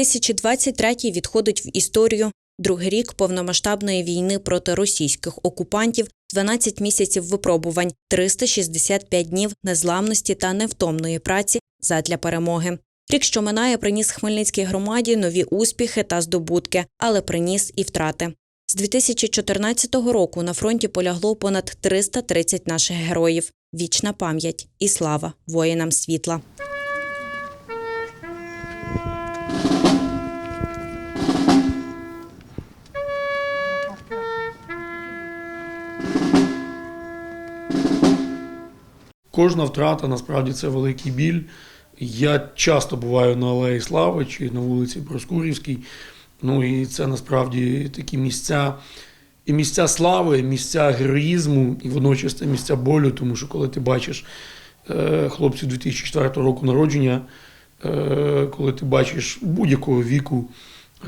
2023 відходить в історію. Другий рік повномасштабної війни проти російських окупантів, 12 місяців випробувань, 365 днів незламності та невтомної праці задля перемоги. Рік, що минає, приніс Хмельницькій громаді нові успіхи та здобутки, але приніс і втрати. З 2014 року на фронті полягло понад 330 наших героїв. Вічна пам'ять і слава воїнам світла. Кожна втрата насправді це великий біль. Я часто буваю на Алеї Слави чи на вулиці Проскурівській. Ну і це насправді такі місця, і місця слави, і місця героїзму, і водночас це місця болю, тому що коли ти бачиш е, хлопців 2004 року народження, е, коли ти бачиш будь-якого віку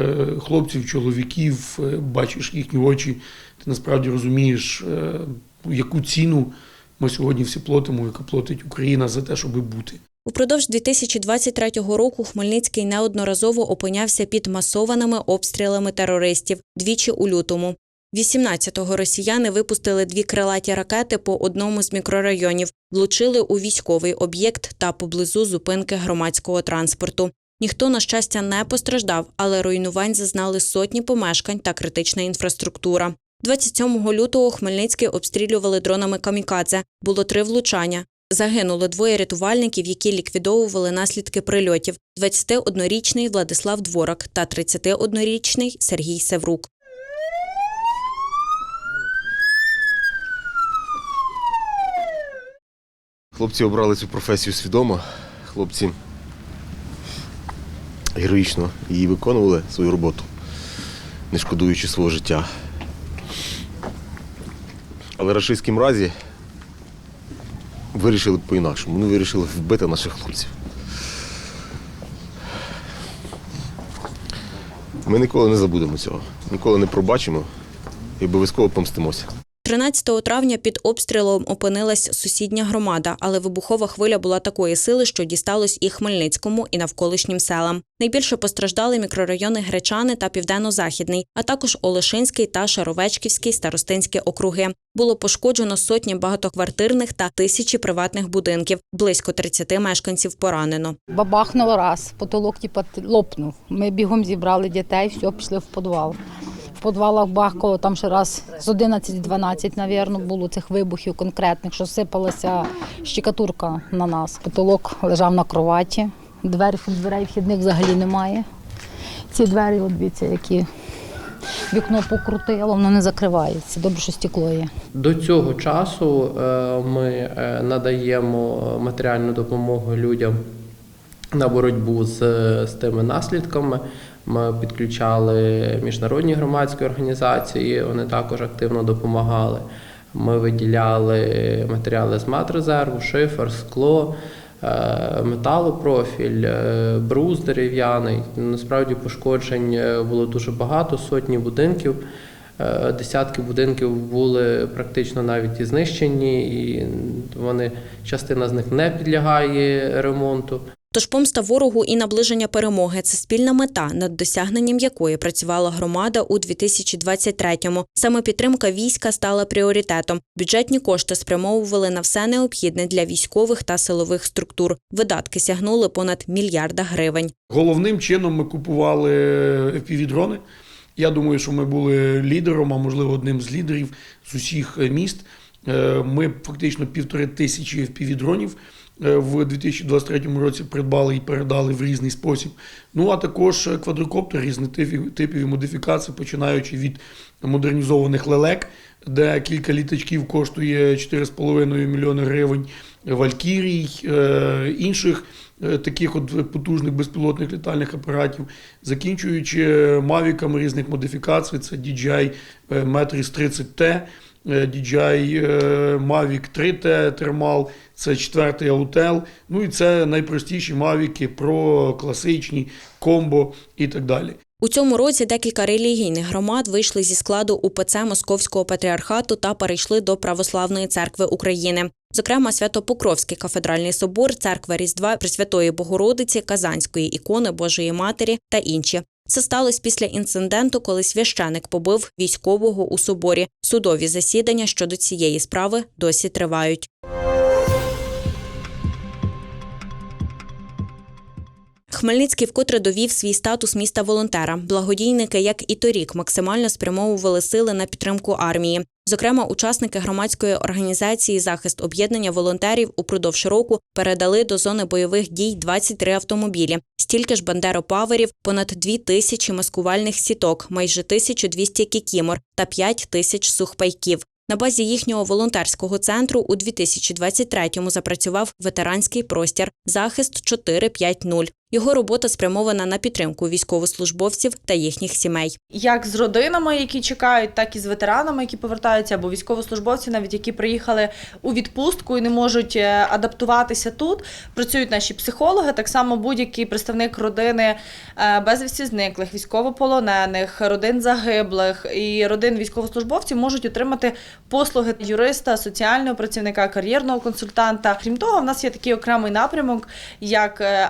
е, хлопців, чоловіків, бачиш їхні очі, ти насправді розумієш, яку ціну ми сьогодні всі платимо, яку платить Україна за те, щоб бути. Упродовж 2023 року Хмельницький неодноразово опинявся під масованими обстрілами терористів двічі у лютому. 18-го росіяни випустили дві крилаті ракети по одному з мікрорайонів, влучили у військовий об'єкт та поблизу зупинки громадського транспорту. Ніхто, на щастя, не постраждав, але руйнувань зазнали сотні помешкань та критична інфраструктура. 27 лютого Хмельницький обстрілювали дронами камікадзе. Було три влучання. Загинули двоє рятувальників, які ліквідовували наслідки прильотів: 21-річний Владислав Дворак та 31-річний Сергій Севрук. Хлопці обрали цю професію свідомо. Хлопці героїчно її виконували свою роботу, не шкодуючи свого життя. Але рашистській мразі вирішили по-інакшому. Вони вирішили вбити наших хлопців. Ми ніколи не забудемо цього, ніколи не пробачимо і обов'язково помстимося. 13 травня під обстрілом опинилась сусідня громада, але вибухова хвиля була такої сили, що дісталось і Хмельницькому, і навколишнім селам. Найбільше постраждали мікрорайони Гречани та Південно-Західний, а також Олешинський та Шаровечківський старостинські округи. Було пошкоджено сотні багатоквартирних та тисячі приватних будинків. Близько 30 мешканців поранено. Бабахнув раз, потолок типу, лопнув. Ми бігом зібрали дітей, все, пішли в підвал. Підвалах бахкало там ще раз з 11-12, навірно, було цих вибухів конкретних, що сипалася щекатурка на нас. Потолок лежав на кроваті, двері, дверей вхідних взагалі немає. Ці двері, от дивіться, які вікно покрутило, воно не закривається. Добре, що стекло є. До цього часу е, ми е, надаємо матеріальну допомогу людям на боротьбу з, з тими наслідками. Ми підключали міжнародні громадські організації, вони також активно допомагали. Ми виділяли матеріали з матрезерву, шифер, скло, е, металопрофіль, е, брус дерев'яний. Насправді пошкоджень е, було дуже багато, сотні будинків. Десятки будинків були практично навіть і знищені, і вони частина з них не підлягає ремонту. Тож помста ворогу і наближення перемоги це спільна мета, над досягненням якої працювала громада у 2023-му. Саме підтримка війська стала пріоритетом. Бюджетні кошти спрямовували на все необхідне для військових та силових структур. Видатки сягнули понад мільярда гривень. Головним чином ми купували FPV-дрони. Я думаю, що ми були лідером, а можливо одним з лідерів з усіх міст. Е, Ми фактично півтори тисячі FPV-дронів в 2023 році придбали і передали в різний спосіб. Ну а також квадрокоптер різних типів, і модифікацій, починаючи від модернізованих лелек, де кілька літачків коштує 4,5 мільйони гривень, Валькірій, е, інших е, таких от потужних безпілотних літальних апаратів, закінчуючи мавіками різних модифікацій, це DJI Matrix 30T, е, DJI е, Mavic 3T Thermal, це четвертий Autel, ну і це найпростіші мавіки, Pro, класичні, комбо і так далі. У цьому році декілька релігійних громад вийшли зі складу УПЦ Московського патріархату та перейшли до Православної церкви України. зокрема Свято-Покровський кафедральний собор, церква Різдва Пресвятої Богородиці, Казанської ікони Божої Матері та інші. Це сталося після інциденту, коли священик побив військового у соборі. Судові засідання щодо цієї справи досі тривають. Хмельницький вкотре довів свій статус міста волонтера. Благодійники, як і торік, максимально спрямовували сили на підтримку армії. Зокрема, учасники громадської організації Захист об'єднання волонтерів упродовж року передали до зони бойових дій 23 автомобілі, стільки ж бандеропаверів, понад 2 тисячі маскувальних сіток, майже 1200 кікімор та 5 тисяч сухпайків. На базі їхнього волонтерського центру у 2023-му запрацював ветеранський простір Захист 450. Його робота спрямована на підтримку військовослужбовців та їхніх сімей. як з родинами, які чекають, так і з ветеранами, які повертаються, або військовослужбовці, навіть які приїхали у відпустку і не можуть е, адаптуватися тут. Працюють наші психологи. Так само будь-який представник родини е, безвісті зниклих, військовополонених, родин загиблих і родин військовослужбовців можуть отримати послуги юриста, соціального працівника, кар'єрного консультанта. Крім того, в нас є такий окремий напрямок, як е,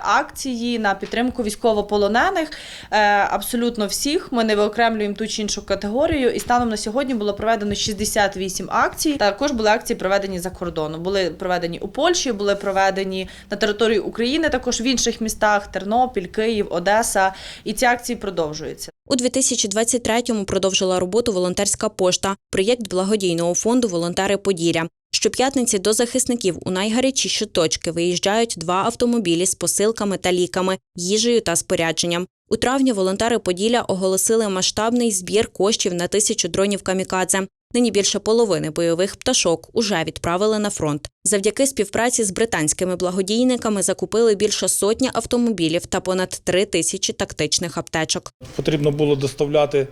на підтримку військовополонених. Е, Абсолютно всіх. Ми не виокремлюємо ту чи іншу категорію. І станом на сьогодні було проведено 68 акцій. Також були акції проведені за кордоном. Були проведені у Польщі, були проведені на території України, також в інших містах: Тернопіль, Київ, Одеса. І ці акції продовжуються. У 2023-му продовжила роботу волонтерська пошта, проєкт благодійного фонду Волонтери Поділля. Щоп'ятниці до захисників у найгарячіші точки виїжджають два автомобілі з посилками та ліками, їжею та спорядженням. У травні волонтери Поділля оголосили масштабний збір коштів на тисячу дронів камікадзе. Нині більше половини бойових пташок уже відправили на фронт. Завдяки співпраці з британськими благодійниками закупили більше сотні автомобілів та понад три тисячі тактичних аптечок. Потрібно було доставляти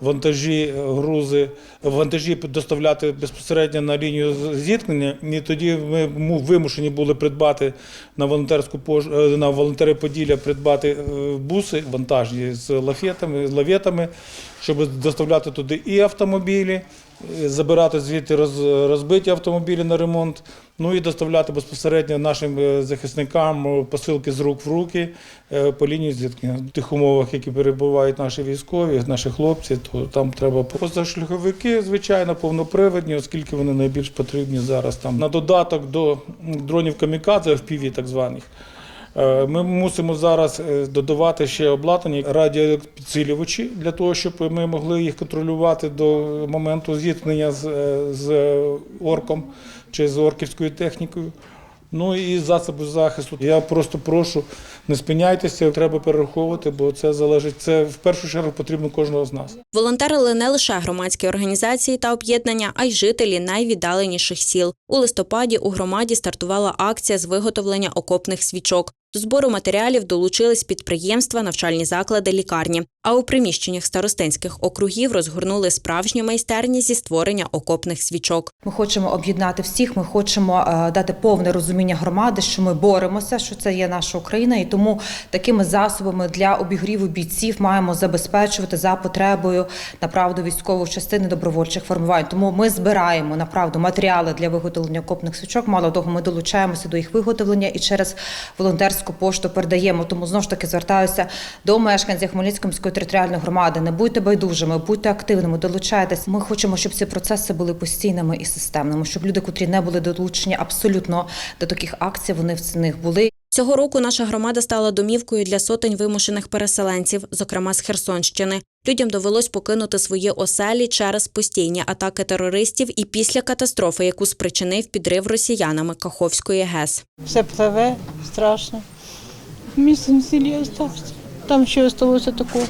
вантажі, грузи, вантажі доставляти безпосередньо на лінію зіткнення. І тоді ми вимушені були придбати на волонтерську е, на волонтери Поділля придбати е, буси вантажні з лафетами, з лаветами, щоб доставляти туди і автомобілі, забирати звідти роз- розбиті автомобілі на ремонт. Ну і доставляти безпосередньо нашим е, захисникам е, посилки з рук в руки е, по лінії зіткнення. В тих умовах, які перебувають наші військові, наші хлопці, то там треба позашляховики, звичайно, повноприводні, оскільки вони найбільш потрібні зараз там. На додаток до дронів камікадзе, FPV так званих. Е, Ми мусимо зараз е, додавати ще обладнання радіопідсилювачі для того, щоб ми могли їх контролювати до моменту зіткнення з, е, з орком чи з орківською технікою. Ну і засоби захисту. Я просто прошу, не спиняйтеся, треба перераховувати, бо це залежить. Це в першу чергу потрібно кожного з нас. Волонтерили не лише громадські організації та об'єднання, а й жителі найвіддаленіших сіл. У листопаді у громаді стартувала акція з виготовлення окопних свічок. До збору матеріалів долучились підприємства, навчальні заклади, лікарні. А у приміщеннях старостинських округів розгорнули справжні майстерні зі створення окопних свічок. Ми хочемо об'єднати всіх. Ми хочемо е, дати повне розуміння громади, що ми боремося, що це є наша Україна, і тому такими засобами для обігріву бійців маємо забезпечувати за потребою направду військових частин добровольчих формувань. Тому ми збираємо направду матеріали для виготовлення окопних свічок. Мало того, ми долучаємося до їх виготовлення і через волонтерську пошту передаємо. Тому знову ж таки звертаюся до мешканців Хмельницької міської територіальної громади. Не будьте байдужими, будьте активними, долучайтесь. Ми хочемо, щоб ці процеси були постійними і системними, щоб люди, котрі не були долучені абсолютно до таких акцій, вони в них були. Цього року наша громада стала домівкою для сотень вимушених переселенців, зокрема з Херсонщини. Людям довелось покинути свої оселі через постійні атаки терористів і після катастрофи, яку спричинив підрив росіянами Каховської ГЕС. Все пливе, страшно. В місцевому селі остався. Там ще залишилося такого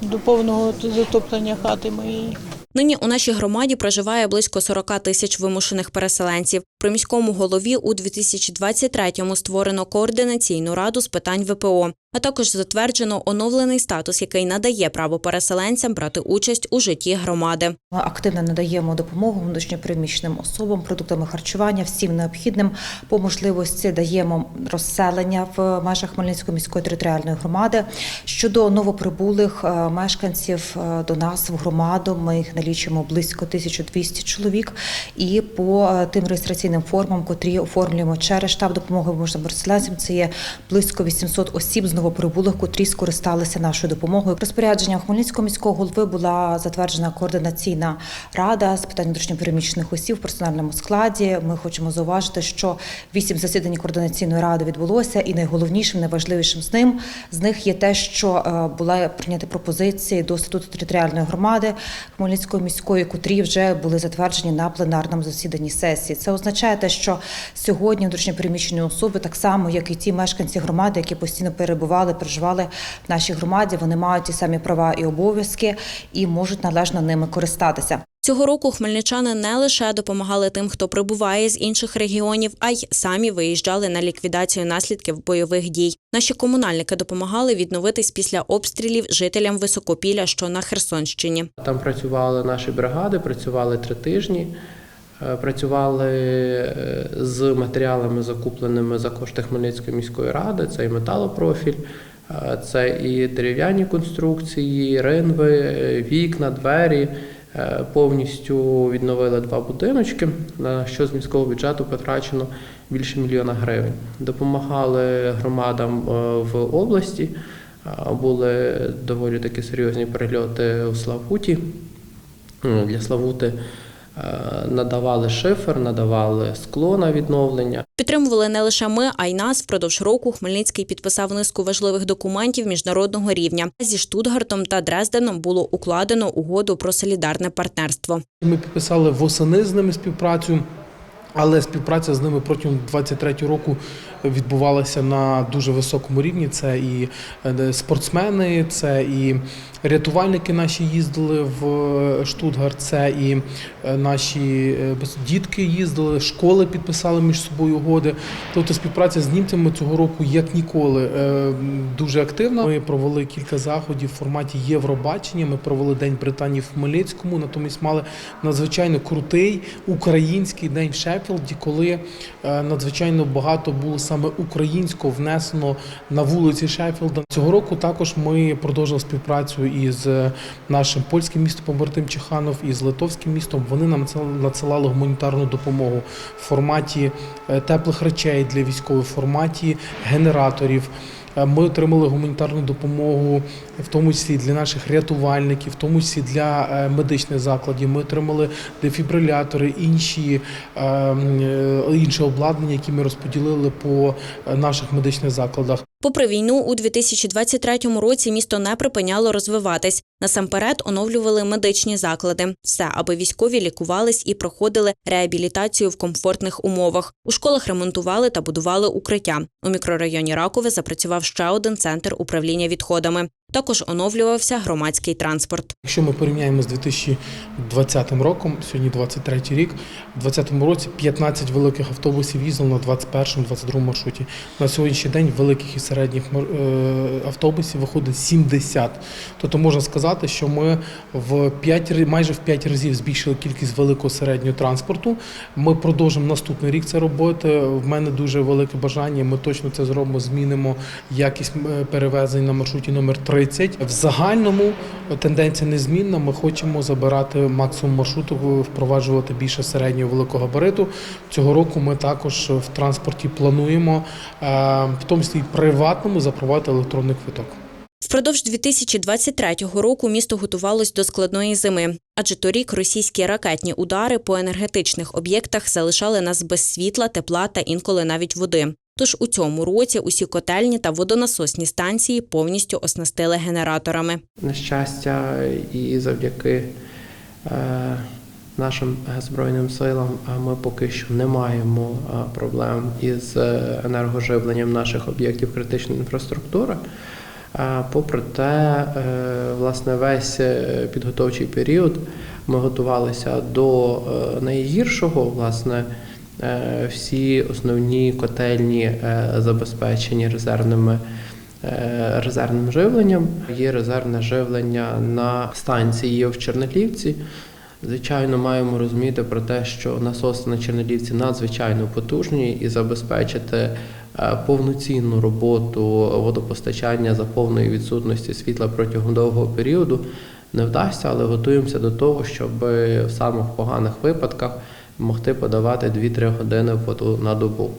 до повного затоплення хати моєї. Нині у нашій громаді проживає близько 40 тисяч вимушених переселенців. При міському голові у 2023-му створено координаційну раду з питань ВПО, а також затверджено оновлений статус, який надає право переселенцям брати участь у житті громади. Ми активно надаємо допомогу внутрішньопереміщеним особам, продуктами харчування, всім необхідним по можливості даємо розселення в межах Хмельницької міської територіальної громади. Щодо новоприбулих е, мешканців е, до нас в громаду, ми їх налічуємо близько 1200 чоловік. І по е, тим реєстраційним пенсійним формам, котрі оформлюємо через штаб допомоги можливим переселенцям. Це є близько 800 осіб з новоприбулих, котрі скористалися нашою допомогою. Розпорядженням Хмельницького міського голови була затверджена координаційна рада з питань внутрішньопереміщених осіб в персональному складі. Ми хочемо зауважити, що вісім засідань координаційної ради відбулося, і найголовнішим, найважливішим з ним з них є те, що е, була прийнята пропозиції до статуту територіальної громади Хмельницької міської, котрі вже були затверджені на пленарному засіданні сесії. Це означає те, що сьогодні внутрішньопереміщені особи, так само як і ті мешканці громади, які постійно перебували, проживали в нашій громаді, вони мають ті самі права і обов'язки і можуть належно ними користатися. Цього року хмельничани не лише допомагали тим, хто прибуває з інших регіонів, а й самі виїжджали на ліквідацію наслідків бойових дій. Наші комунальники допомагали відновитись після обстрілів жителям Високопілля, що на Херсонщині. Там працювали наші бригади, працювали три тижні. Е, Працювали е, з матеріалами, закупленими за кошти Хмельницької міської ради. Це і металопрофіль, е, це і дерев'яні конструкції, ринви, вікна, двері. Повністю відновили два будиночки, на що з міського бюджету потрачено більше мільйона гривень. Допомагали громадам в області. Були доволі такі серйозні перельоти у Славуті. Для Славути надавали шифер, надавали скло на відновлення. Підтримували не лише ми, а й нас. Впродовж року Хмельницький підписав низку важливих документів міжнародного рівня. Зі Штутгартом та Дрезденом було укладено угоду про солідарне партнерство. Ми підписали восени з ними співпрацю, але співпраця з ними протягом 23 року відбувалася на дуже високому рівні. Це і е, спортсмени, це і рятувальники наші їздили в е, Штутгарт, це і е, наші дітки їздили, школи підписали між собою угоди. Тобто співпраця з німцями цього року як ніколи дуже активна. Ми провели кілька заходів в форматі Євробачення. Ми провели День Британії в Хмельницькому. Натомість мали надзвичайно крутий український день в Шеффілді, коли надзвичайно багато було саме українського внесено на вулиці Шеффілда. Цього року також ми продовжили співпрацю із е, нашим польським містом побратим Чеханов і з литовським містом. Вони нам надсилали гуманітарну допомогу в форматі е, теплих речей для військових, в форматі генераторів. Е, Ми отримали гуманітарну допомогу, в тому числі для наших рятувальників, в тому числі для е, медичних закладів. Ми отримали дефібрилятори, інші е, м, е, інше обладнання, які ми розподілили по наших медичних закладах. Попри війну, у 2023 році місто не припиняло розвиватись. Насамперед оновлювали медичні заклади. Все, аби військові лікувались і проходили реабілітацію в комфортних умовах. У школах ремонтували та будували укриття. У мікрорайоні Ракове запрацював ще один центр управління відходами. Також оновлювався громадський транспорт. Якщо ми порівняємо з 2020 роком, сьогодні 23 рік, в 2020 році 15 великих автобусів їздило на 21-22 маршруті. На сьогоднішній день великих і середніх е, автобусів виходить 70. Тобто можна сказати, що ми в 5, ри- майже в 5 разів збільшили кількість великого середнього транспорту. Ми продовжимо наступний рік це робити. В мене дуже велике бажання. Ми точно це зробимо. Змінимо якість е, перевезень на маршруті номер 30. В загальному тенденція незмінна. Ми хочемо забирати максимум маршруту, впроваджувати більше середнього великого габариту. Цього року ми також в транспорті плануємо, е, в тому числі приватному, запровадити електронний квиток. Впродовж 2023 року місто готувалось до складної зими, адже торік російські ракетні удари по енергетичних об'єктах залишали нас без світла, тепла та інколи навіть води. Тож у цьому році усі котельні та водонасосні станції повністю оснастили генераторами. На щастя, і завдяки е, нашим Збройним силам ми поки що не маємо е, проблем із е, енергоживленням наших об'єктів критичної інфраструктури. Попри те, власне, весь підготовчий період ми готувалися до найгіршого, власне. Е, Всі основні котельні е, забезпечені резервними е, резервним живленням. Є резервне живлення на станції в Чернелівці. Звичайно, маємо розуміти про те, що насоси на Чернелівці надзвичайно потужні і забезпечити повноцінну роботу водопостачання за повної відсутності світла протягом довгого періоду не вдасться, але готуємося до того, щоб в самих поганих випадках могти подавати 2-3 години на добу.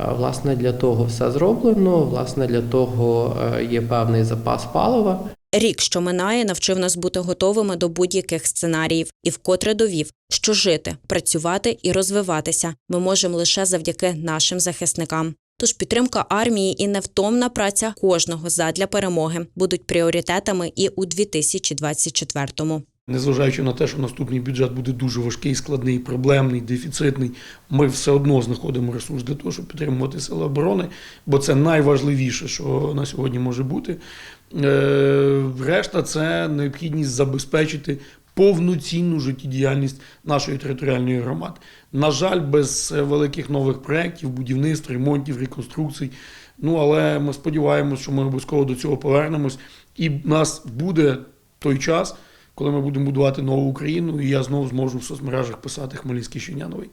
Е, Власне, для того все зроблено. Власне, для того е, є певний запас палива. Рік, що минає, навчив нас бути готовими до будь-яких сценаріїв і вкотре довів, що жити, працювати і розвиватися ми можемо лише завдяки нашим захисникам. Тож підтримка армії і невтомна праця кожного задля перемоги будуть пріоритетами і у 2024-му. Незважаючи на те, що наступний бюджет буде дуже важкий, складний, проблемний, дефіцитний, ми все одно знаходимо ресурс для того, щоб підтримувати сили оборони, бо це найважливіше, що на сьогодні може бути. Е, Решта це необхідність забезпечити повноцінну життєдіяльність нашої територіальної громади. На жаль, без великих нових проєктів, будівництв, ремонтів, реконструкцій. Ну але ми сподіваємося, що ми обов'язково до цього повернемось, і в нас буде той час, коли ми будемо будувати нову Україну, і я знову зможу в соцмережах писати Хмельницький щодня новий.